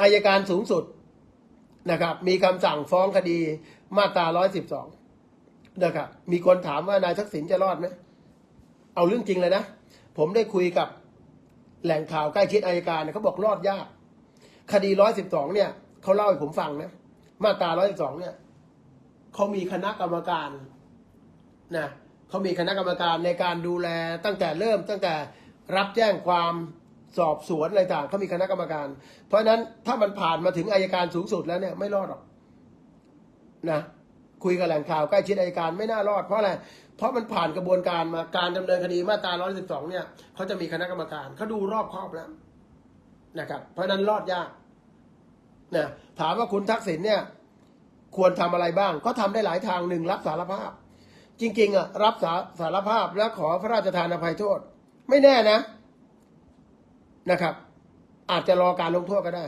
อายการสูงสุดนะครับ มีคำสั่งฟ้องคดีมาตรา 112 นะครับ มีคนถามว่านายทักษิณจะรอดไหมเอาเรื่องจริงเลยนะ ผมได้คุยกับแหล่งข่าวใกล้ชิดอายการเนี่ยเขาบอกรอดยาก คดี 112 เนี่ยเขาเล่าให้ผมฟังนะ มาตรา 112 เนี่ยเขามีคณะกรรมการนะเขามีคณะกรรมการในการดูแลตั้งแต่เริ่มตั้งแต่รับแจ้งความ สอบสวนอะไรต่างเขามีคณะกรรมการ เพราะฉะนั้นถ้ามันผ่านมาถึงอายการสูงสุดแล้วเนี่ยไม่รอดหรอกนะคุยกับแหล่งข่าวใกล้ชิดอายการไม่น่ารอดเพราะอะไรเพราะมันผ่านกระบวนการมาการดำเนินคดีมาตรา 112 เนี่ยเขาจะมีคณะกรรมการเขาดูรอบครอบแล้วนะครับ เพราะนั้นรอดยากนะถามว่าคุณทักษิณเนี่ย ควรทำอะไรบ้าง ก็ทำได้หลายทางหนึ่งรับสารภาพ จริง ๆอะรับสาสารภาพแล้วขอพระราชทานอภัยโทษ ไม่แน่นะ นะครับ อาจจะรอการลงโทษก็ได้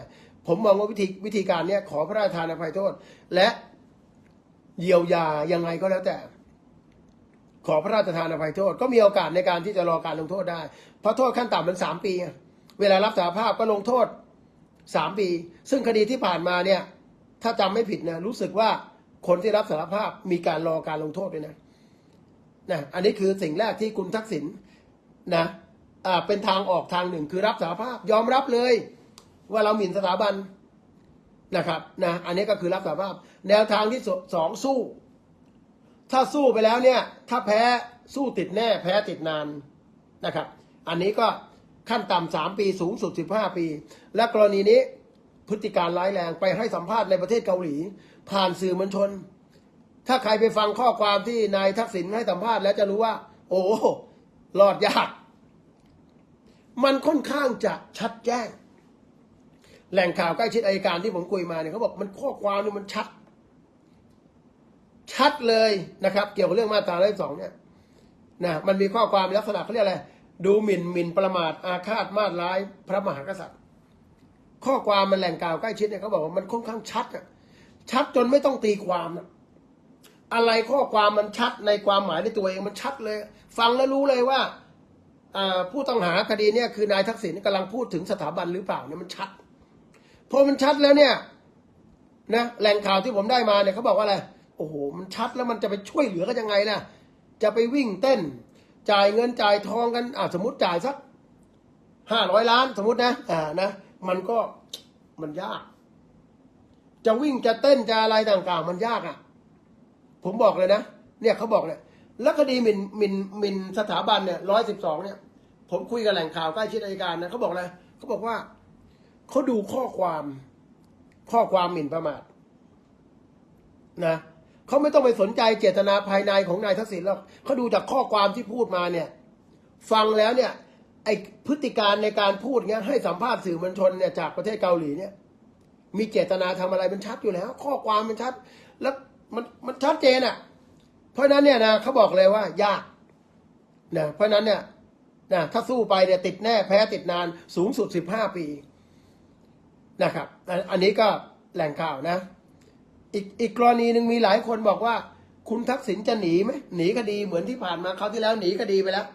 ผมมองว่าวิธีวิธีการเนี้ยขอพระราชทานอภัยโทษ และเยียวยายังไงก็แล้วแต่ ขอพระราชทานอภัยโทษ ก็มีโอกาสในการที่จะรอการลงโทษได้ เพราะโทษขั้นต่ำมันสามปี เวลารับสารภาพก็ลงโทษสามปี ซึ่งคดีที่ผ่านมาเนี่ย ถ้าจำไม่ผิดนะรู้สึกว่าคนที่รับสารภาพมีการรอการลงโทษด้วยนะนะ อันนี้คือสิ่งแรกที่คุณทักษิณนะ เป็นทางออกทางหนึ่ง คือรับสารภาพยอมรับเลย ว่าเราหมิ่นสถาบันนะครับนะอันนี้ก็คือรับสารภาพ แนวทางที่สสองสู้ ถ้าสู้ไปแล้วเนี่ยถ้าแพ้สู้ติดแน่แพ้ติดนานนะครับ อันนี้ก็ขั้นต่ำสามปีสูงสุดสิบห้าปี และกรณีนี้พฤติการร้ายแรงไปให้สัมภาษณ์ในประเทศเกาหลี ผ่านสื่อมวลชน ถ้าใครไปฟังข้อความที่นายทักษิณให้สัมภาษณ์แล้วจะรู้ว่า โอ้รอดยาก มันค่อนข้างจะชัดแจ้ง แหล่งข่าวใกล้ชิดอายการที่ผมคุยมาเนี่ยเขาบอกมันข้อความนี่มันชัด ชัดเลยนะครับ เกี่ยวกับเรื่องมาตรา112เนี่ยนะมันมีข้อความลักษณะเขาเรียกอะไรดูหมิ่นหมิ่นประมาทอาฆาตมาตร้ายพระมหากษัตริย์ ข้อความมันแหล่งข่าวใกล้ชิดเนี่ยเขาบอกว่ามันค่อนข้างชัดอะชัดจนไม่ต้องตีความอะอะไรข้อความมันชัดในความหมายในตัวเองมันชัดเลย ฟังแล้วรู้เลยว่า ผู้ต้องหาคดีเนี่ยคือนายทักษิณกำลังพูดถึงสถาบันหรือเปล่าเนี่ยมันชัดพอมันชัดแล้วเนี่ยนะแหล่งข่าวที่ผมได้มาเนี่ยเขาบอกว่าอะไรโอ้โหมันชัดแล้วมันจะไปช่วยเหลือกันยังไงล่ะจะไปวิ่งเต้น จ่ายเงินจ่ายทองกันอ่าสมมติจ่ายสักห้าร้อยล้านสมมตินะอ่านะมันก็มันยาก จะวิ่งจะเต้นจะอะไรต่างๆ มันยากอะ ผมบอกเลยนะเนี่ยเขาบอกเนี่ยแล้วคดีหมินหมินหมินสถาบันเนี่ยร้อยสิบสองเนี่ย ผมคุยกับแหล่งข่าวใกล้ชิดอัยการนะเขาบอกอะไรเขาบอกว่าเขาดูข้อความข้อความหมิ่นประมาทนะเขาไม่ต้องไปสนใจเจตนาภายในของนายทักษิณหรอกเขาดูจากข้อความที่พูดมาเนี่ย ฟังแล้วเนี่ย ไอพฤติการในการพูดเนี้ยให้สัมภาษณ์สื่อมวลชนเนี่ยจากประเทศเกาหลีเนี่ย มีเจตนาทำอะไรมันชัดอยู่แล้ว ข้อความมันชัด แล้วมันมันชัดเจนอะ เพราะนั้นเนี่ยนะเขาบอกเลยว่ายากนะเพราะนั้นเนี่ย นะถ้าสู้ไปเนี่ยติดแน่แพ้ติดนานสูงสุดสิบห้าปีนะครับ อันนี้ก็แหล่งข่าวนะ อีกอีกกรณีหนึ่งมีหลายคนบอกว่า คุณทักษิณจะหนีไหมหนีคดีเหมือนที่ผ่านมาเขาวที่แล้วหนีคดีไปแล้ว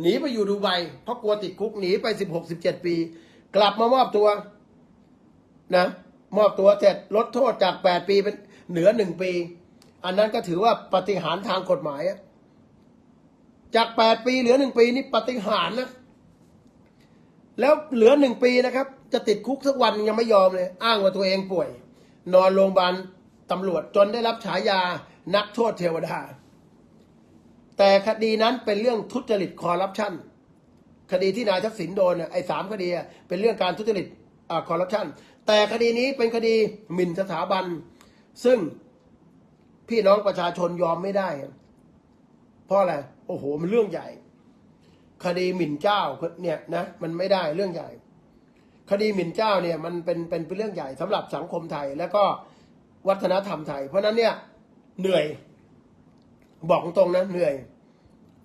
หนีไปอยู่ดูไบเพราะกลัวติดคุกหนีไปสิบหกสิบเจ็ดปี กลับมามอบตัวนะมอบตัวเสร็จลดโทษจากแปดปีเป็นเหนือหนึ่งปี อันนั้นก็ถือว่าปฏิหารทางกฎหมายอะ จากแปดปีเหลือหนึ่งปีนี่ปฏิหารนะ แล้วเหลือหนึ่งปีนะครับ จะติดคุกสักวันยังไม่ยอมเลย อ้างว่าตัวเองป่วย นอนโรงพยาบาลตำรวจจนได้รับฉายานักโทษเทวดา แต่คดีนั้นเป็นเรื่องทุจริตคอร์รัปชันคดีที่นายทักษิณโดนน่ะไอ้สามคดีเป็นเรื่องการทุจริตคอร์รัปชันแต่คดีนี้เป็นคดีหมิ่นสถาบัน ซึ่งพี่น้องประชาชนยอมไม่ได้ ราะอะไร โอ้โห มันเรื่องใหญ่ คดีหมิ่นเจ้าเนี่ยนะ มันไม่ได้เรื่องใหญ่ คดีหมิ่นเจ้าเนี่ยมันเป็นเป็นเป็นเรื่องใหญ่สำหรับสังคมไทย แล้วก็วัฒนธรรมไทย เพราะฉะนั้นเนี่ยเหนื่อย บอกตรงๆนะเหนื่อย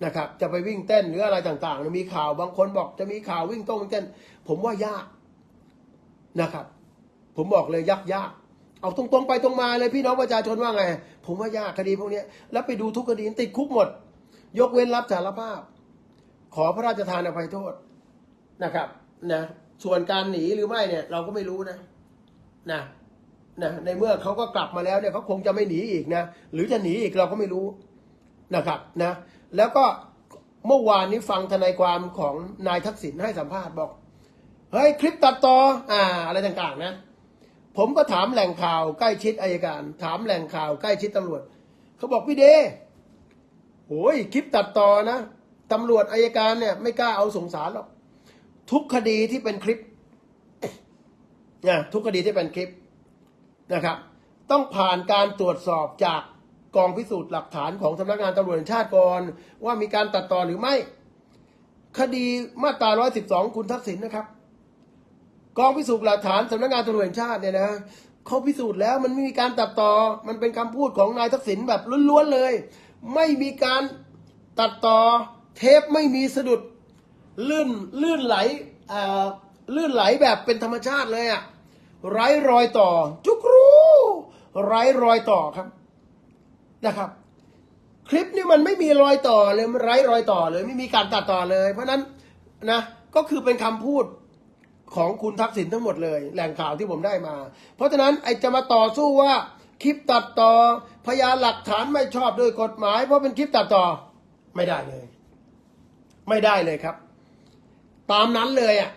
นะครับ จะไปวิ่งเต้นหรืออะไรต่างๆ มีข่าวบางคนบอกจะมีข่าววิ่งต้งวิ่งเต้น ผมว่ายากนะครับ ผมบอกเลยยากยากเอาตรงๆไปตรงมาเลยพี่น้องประชาชนว่าไง ผมว่ายากคดีพวกนี้แล้วไปดูทุกคดีติดคุกหมด ยกเว้นรับสารภาพ ขอพระราชทานอภัยโทษนะครับนะส่วนการหนีหรือไม่เนี่ย เราก็ไม่รู้นะนะนะในเมื่อเขาก็กลับมาแล้วเนี่ยเขาคงจะไม่หนีอีกนะหรือจะหนีอีกเราก็ไม่รู้นะครับนะแล้วก็เมื่อวานนี้ฟังทนายความของนายทักษิณให้สัมภาษณ์บอกเฮ้ยคลิปตัดต่ออ่า อะไรต่างๆ นะ ผมก็ถามแหล่งข่าวใกล้ชิดอายการ ถามแหล่งข่าวใกล้ชิดตำรวจเขาบอกพี่เด โอ้ยคลิปตัดต่อนะตำรวจอายการเนี่ย ไม่กล้าเอาสงสารหรอกทุกคดีที่เป็นคลิปนะทุกคดีที่เป็นคลิปนะครับ ต้องผ่านการตรวจสอบจากกองพิสูจน์หลักฐานของสำนักงานตำรวจแห่งชาติก่อนว่ามีการตัดต่อหรือไม่ คดีมาตรา 112 คุณทักษิณนะครับ กองพิสูจน์หลักฐานสำนักงานตำรวจแห่งชาติเนี่ยนะเขาพิสูจน์แล้วมันไม่มีการตัดต่อ มันเป็นคำพูดของนายทักษิณแบบล้วนๆเลย ไม่มีการตัดต่อเทปไม่มีสะดุดลื่นลื่นไหลลื่นไหลแบบเป็นธรรมชาติเลยอะไร้รอยต่อ จุกรู้ไร้รอยต่อครับนะครับ คลิปนี้มันไม่มีรอยต่อเลยมันไร้รอยต่อเลย ไม่มีการตัดต่อเลย เพราะฉะนั้นนะก็คือเป็นคำพูดของคุณทักษิณทั้งหมดเลย แหล่งข่าวที่ผมได้มา เพราะฉะนั้นไอจะมาต่อสู้ว่า คลิปตัดต่อ พยานหลักฐานไม่ชอบด้วยกฎหมาย เพราะเป็นคลิปตัดต่อไม่ได้เลย ไม่ได้เลยครับ ตามนั้นเลยอะ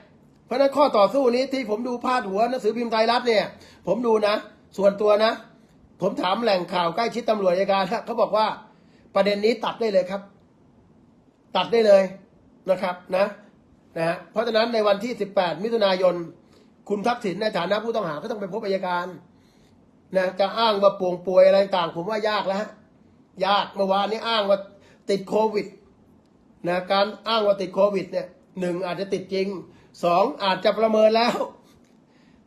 เพราะนั้นข้อต่อสู้นี้ที่ผมดูพาดหัวหนังสือพิมพ์ไทยรัฐเนี่ย ผมดูนะ ส่วนตัวนะ ผมถามแหล่งข่าวใกล้ชิดตำรวจอัยการเขาบอกว่า ประเด็นนี้ตัดได้เลยครับ ตัดได้เลยนะครับนะนะฮะเพราะฉะนั้นในวันที่ 18 มิถุนายน คุณทักษิณในฐานะผู้ต้องหาก็ต้องไปพบอัยการ นะจะอ้างว่าป่วงป่วยอะไรต่างผมว่ายากแล้วฮะยากเมื่อวานนี้อ้างว่าติดโควิดนะการอ้างว่าติดโควิดเนี่ยหนึ่งอาจจะติดจริงสองอาจจะประเมินแล้ว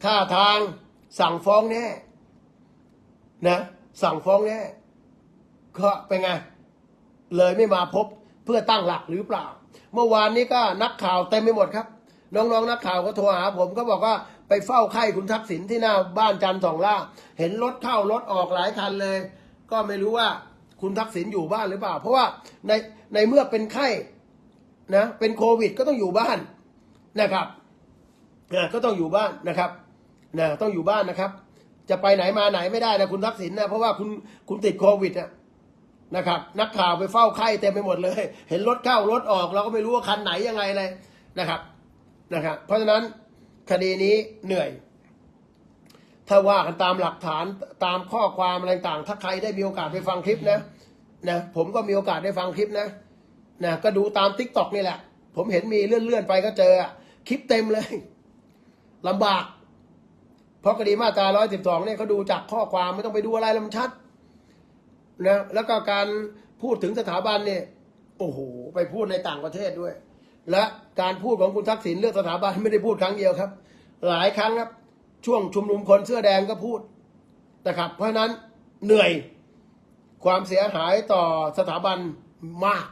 ท่าทางสั่งฟ้องแน่นะสั่งฟ้องแน่ก็เป็นไง เลยไม่มาพบเพื่อตั้งหลักหรือเปล่า เมื่อวานนี้ก็นักข่าวเต็มไปหมดครับ น้องๆนักข่าวก็โทรหาผมก็บอกว่า ไปเฝ้าไข้คุณทักษิณที่หน้าบ้านจันทร์สองล่า เห็นรถเข้ารถออกหลายคันเลย ก็ไม่รู้ว่าคุณทักษิณอยู่บ้านหรือเปล่า เพราะว่าในในเมื่อเป็นไข้นะเป็นโควิดก็ต้องอยู่บ้านนะครับนะก็ต้องอยู่บ้านนะครับนะต้องอยู่บ้านนะครับ จะไปไหนมาไหนไม่ได้นะคุณทักษิณนะเพราะว่าคุณคุณติดโควิดนะนะครับ นักข่าวไปเฝ้าไข้เต็มไปหมดเลย เห็นรถเข้ารถออกเราก็ไม่รู้ว่าคันไหนยังไงเลยนะครับนะครับ เพราะฉะนั้น คดีนี้เหนื่อย ถ้าว่ากันตามหลักฐานตามข้อความอะไรต่าง ถ้าใครได้มีโอกาสไปฟังคลิปนะนะผมก็มีโอกาสได้ฟังคลิปนะนะก็ดูตามทิกตอกนี่แหละ ผมเห็นมีเลื่อนๆไปก็เจอคลิปเต็มเลยลำบาก เพราะคดีมาตราร้อยสิบสองเนี่ยเขาดูจากข้อความไม่ต้องไปดูอะไรล้วมันชัดนะแล้วก็การพูดถึงสถาบันเนี่ยโอ้โห ไปพูดในต่างประเทศด้วย และการพูดของคุณทักษิณเรื่องสถาบันไม่ได้พูดครั้งเดียวครับ หลายครั้งครับ ช่วงชุมนุมคนเสื้อแดงก็พูดนะครับ เพราะนั้นเหนื่อยความเสียหายต่อสถาบันมาก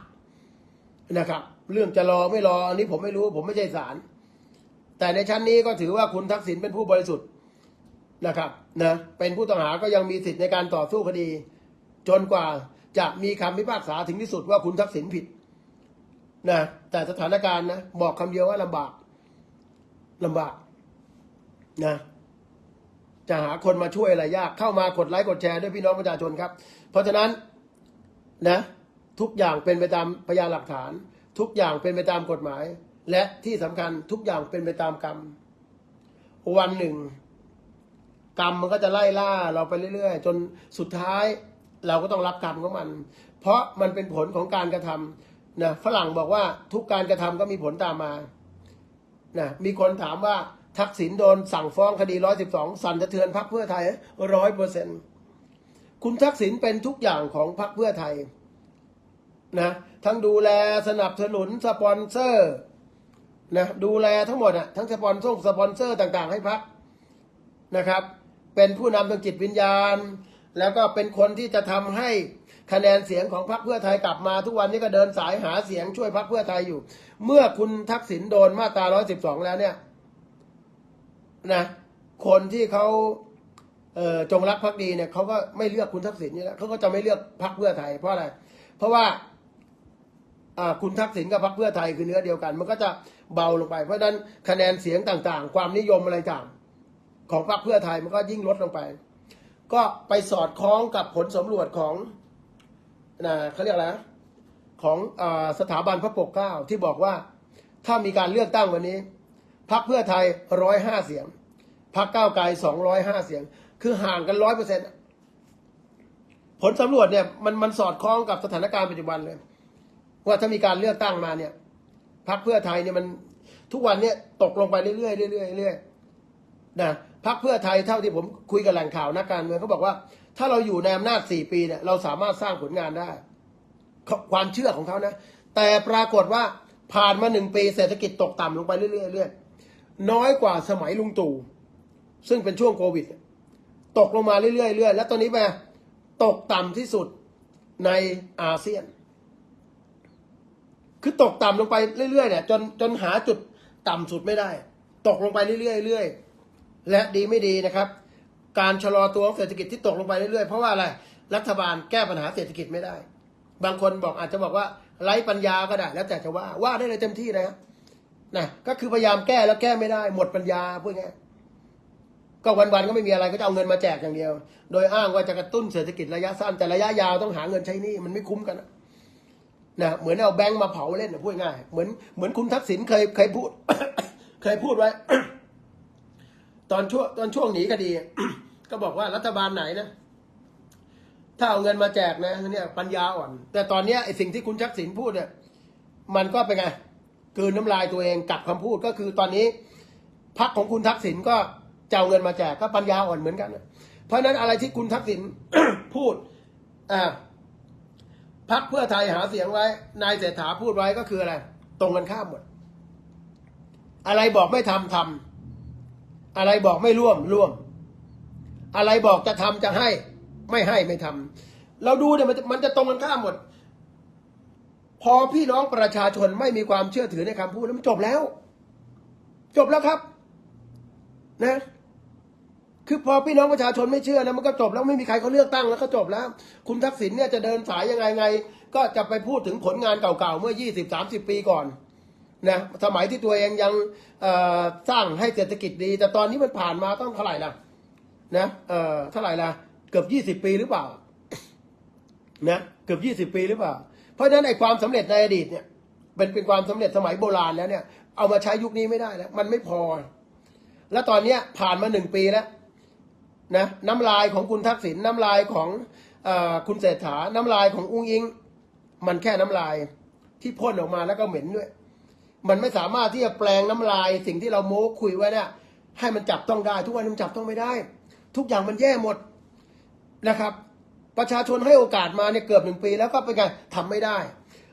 นะครับ เรื่องจะรอไม่รออันนี้ผมไม่รู้ผมไม่ใช่ศาลแต่ในชั้นนี้ก็ถือว่าคุณทักษิณเป็นผู้บริสุทธิ์นะครับนะเป็นผู้ต้องหาก็ยังมีสิทธิ์ในการต่อสู้คดี จนกว่าจะมีคำพิพากษาถึงที่สุดว่าคุณทักษิณผิด นะแต่สถานการณ์นะบอกคำเดียวว่าลำบากลำบากนะจะหาคนมาช่วยอะไรยากเข้ามากดไลค์กดแชร์ด้วยพี่น้องประชาชนครับ เพราะฉะนั้นนะทุกอย่างเป็นไปตามพยานหลักฐาน ทุกอย่างเป็นไปตามกฎหมาย และที่สำคัญทุกอย่างเป็นไปตามกรรม วันหนึ่ง กรรมมันก็จะไล่ล่าเราไปเรื่อยๆ จนสุดท้ายเราก็ต้องรับกรรมของมัน เพราะมันเป็นผลของการกระทำ นะฝรั่งบอกว่าทุกการกระทำก็มีผลตามมานะมีคนถามว่าทักษิณโดนสั่งฟ้องคดีร้อยสิบสองสั่นสะเทือนพรรคเพื่อไทยร้อยเปอร์เซ็นคุณทักษิณเป็นทุกอย่างของพรรคเพื่อไทยนะทั้งดูแลสนับสนุนสปอนเซอร์นะดูแลทั้งหมดอะทั้งสปอนเซอร์สปอนเซอร์ต่างๆ ให้พักนะครับ เป็นผู้นำทางจิตวิญญาณ แล้วก็เป็นคนที่จะทำให้ คะแนนเสียงของพรรคเพื่อไทยกลับมาทุกวันนี้ก็เดินสายหาเสียงช่วยพรรคเพื่อไทยอยู่ เมื่อคุณทักษิณโดนมาตรา112 แล้วเนี่ยนะคนที่เขาเออจงรักภักดีเนี่ยเขาก็ไม่เลือกคุณทักษิณนี่แล้วเขาก็จะไม่เลือกพรรคเพื่อไทย เพราะอะไร เพราะว่าอ่าคุณทักษิณกับพรรคเพื่อไทยคือเนื้อเดียวกัน มันก็จะเบาลงไป เพราะฉะนั้นคะแนนเสียงต่างๆ ความนิยมอะไรต่างของพรรคเพื่อไทยมันก็ยิ่งลดลงไป ก็ไปสอดคล้องกับผลสำรวจของ นะเขาเรียกอะไรของอสถาบันพระปกเกล้าที่บอกว่าถ้ามีการเลือกตั้งวันนี้พรรคเพื่อไทยร้อยห้าเสียงพรรคก้าวไกลสองร้อยห้าเสียง คือห่างกันร้อยเปอร์เซ็นต์ผลสำรวจเนี่ยมันมันสอดคล้องกับสถานการณ์ปัจจุบันเลย ว่าถ้ามีการเลือกตั้งมาเนี่ยพรรคเพื่อไทยเนี่ยมันทุกวันเนี่ยตกลงไปเรื่อยๆเรื่อยๆเรื่อยๆนะพรรคเพื่อไทยเท่าที่ผมคุยกับแหล่งข่าวนักการเมืองเขาบอกว่า ถ้าเราอยู่ในอำนาจสี่ปีเนี่ยเราสามารถสร้างผลงานได้ ความเชื่อของเขานะ แต่ปรากฏว่าผ่านมาหนึ่งปีเศรษฐกิจตกต่ำลงไปเรื่อยๆน้อยกว่าสมัยลุงตู่ซึ่งเป็นช่วงโควิด ตกลงมาเรื่อยๆแล้วตอนนี้มาตกต่ำที่สุดในอาเซียน คือตกต่ำลงไปเรื่อยๆเนี่ยจนจนหาจุดต่ำสุดไม่ได้ ตกลงไปเรื่อยๆและดีไม่ดีนะครับ การชะลอตัวของเศรษฐกิจที่ตกลงไปเรื่อยๆ เพราะว่าอะไรรัฐบาลแก้ปัญหาเศรษฐกิจไม่ได้ บางคนบอกอาจจะบอกว่าไร้ปัญญาก็ได้แล้วแต่จะว่าว่าได้เลยเต็มที่นะนะก็คือพยายามแก้แล้วแก้ไม่ได้ หมดปัญญาพูดง่ายก็วันๆก็ไม่มีอะไรก็จะเอาเงินมาแจกอย่างเดียว โดยอ้างว่าจะกระตุ้นเศรษฐกิจระยะสั้นแต่ระยะยาวต้องหาเงินใช้นี้มันไม่คุ้มกันนะนะเหมือนเอาแบงค์มาเผาเล่นนะพูดง่ายเหมือนเหมือนคุณทักษิณเคยเคยพูด เคยพูดไว้ ตอนช่วงตอนช่วงหนีคดี ก็บอกว่ารัฐบาลไหนนะถ้าเอาเงินมาแจกนะเนี่ยปัญญาอ่อน แต่ตอนเนี้ยไอ้สิ่งที่คุณทักษิณพูดเนี่ยมันก็เป็นไงกืนน้ำลายตัวเองกลับคำพูดก็คือตอนนี้พักของคุณทักษิณก็จะเอาเงินมาแจกก็ปัญญาอ่อนเหมือนกัน เพราะฉะนั้นอะไรที่คุณทักษิณพูดอ่าพักเพื่อไทยหาเสียงไว้ นายเศรษฐาพูดไว้ก็คืออะไร ตรงกันข้ามหมด อะไรบอกไม่ทำทำ อะไรบอกไม่ร่วมร่วม อะไรบอกจะทำจะให้ ไม่ให้ไม่ทำเราดูเนี่ยมันจะมันจะตรงกันข้ามหมด พอพี่น้องประชาชนไม่มีความเชื่อถือในคำพูดแล้วมันจบแล้ว จบแล้วครับ นะ คือพอพี่น้องประชาชนไม่เชื่อนะมันก็จบแล้วไม่มีใครเขาเลือกตั้งแล้วก็จบแล้ว คุณทักษิณเนี่ยจะเดินสายยังไงไง ก็จะไปพูดถึงผลงานเก่าๆเมื่อ20 30ปีก่อน นะสมัยที่ตัวเองยังสร้างให้เศรษฐกิจดี แต่ตอนนี้มันผ่านมาต้องเท่าไหร่ล่ะนะเอ่อเท่าไหร่ล่ะเกือบ20ปีหรือเปล่านะเกือบ20ปีหรือเปล่า เพราะฉะนั้นไอ้ความสำเร็จในอดีตเนี่ยเป็นเป็นความสำเร็จสมัยโบราณแล้วเนี่ย เอามาใช้ยุคนี้ไม่ได้แล้ว มันไม่พอ แล้วตอนเนี้ยผ่านมาหนึ่งปีแล้วนะน้ำลายของคุณทักษิณน้ำลายของออคุณเศรษฐาน้ำลายของอุ้งอิง มันแค่น้ำลายที่พ่นออกมาแล้วก็เหม็นด้วย มันไม่สามารถที่จะแปลงน้ำลายสิ่งที่เราโม้คุยไว้เนี่ยให้มันจับต้องได้ ทุกวันนี้มันจับต้องไม่ได้ ทุกอย่างมันแย่หมดนะครับ ประชาชนให้โอกาสมาเนี่ยเกือบหนึ่งปี แล้วก็เป็นไงทำไม่ได้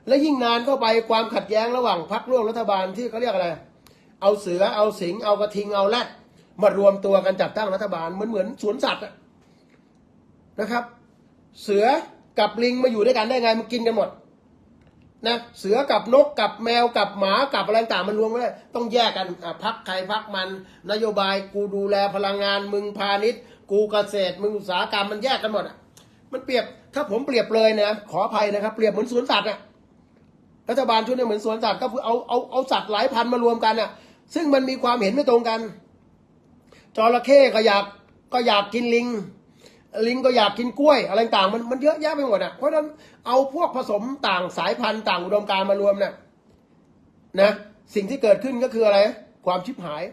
และยิ่งนานเข้าไปความขัดแย้งระหว่างพรรคร่วมรัฐบาลที่เขาเรียกอะไร เอาเสือเอาสิงเอากระทิงเอาแรดมารวมตัวกันจัดตั้งรัฐบาลเหมือนเหมือนสวนสัตว์นะครับ เสือกับลิงมาอยู่ด้วยกันได้ไงมันกินกันหมด นะเสือกับนกกับแมวกับหมากับอะไรต่างมันรวมไม่ได้ต้องแยกกันพักใครพักมัน นโยบายกูดูแลพลังงานมึงพาณิชย์ กูเกษตรมึงอุตสาหกรรมมันแยกกันหมดอะมันเปรียบถ้าผมเปรียบเลยนะขออภัยนะครับ เปรียบเหมือนสวนสัตว์อะรัฐบาลชุดนี้เหมือนสวนสัตว์ก็คือเอาเอาเอาสัตว์หลายพันมารวมกันอะ ซึ่งมันมีความเห็นไม่ตรงกันจระเข้ก็อยากก็อยากกินลิง ลิงก็อยากกินกล้วย อะไรต่างมันมันเยอะแยะไปหมดอะเพราะฉะนั้นเอาพวกผสมต่างสายพันธุ์ต่างอุดมการมารวมเนี่ยนะ สิ่งที่เกิดขึ้นก็คืออะไร ความชิบหาย